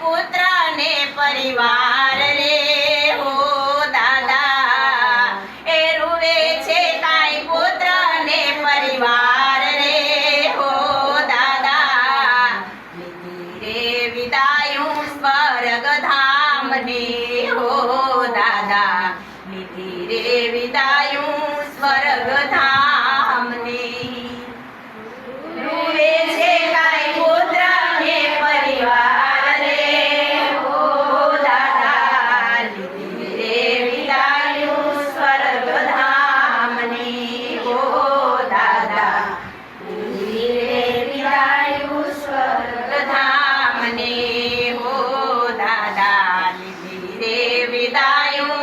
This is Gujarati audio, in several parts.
પુત્ર ને પરિવાર રે. હો દાદા, એ રૂવે છે કાઈ પુત્ર ને પરિવાર રે. હો દાદા રે વિદાયું સ્વર્ગ ધામ ને હો દાદા રે વિદાય ತಾಯೋ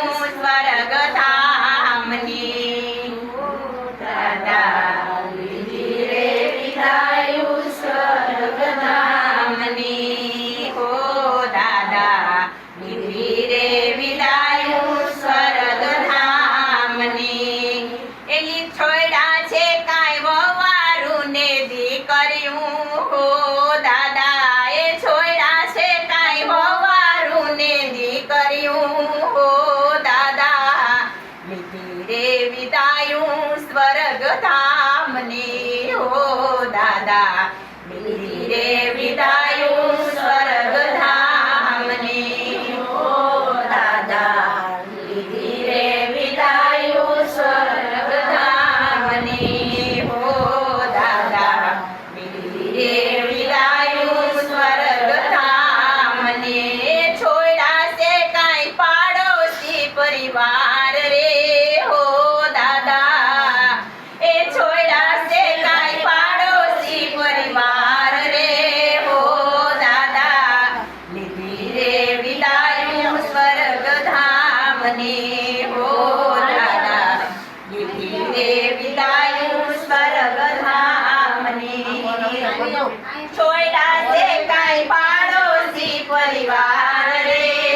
ધામને ઓ દાદા બીજી રે વિદાયો છોયડા છે કાઈ પાડોશી પરિવાર રે.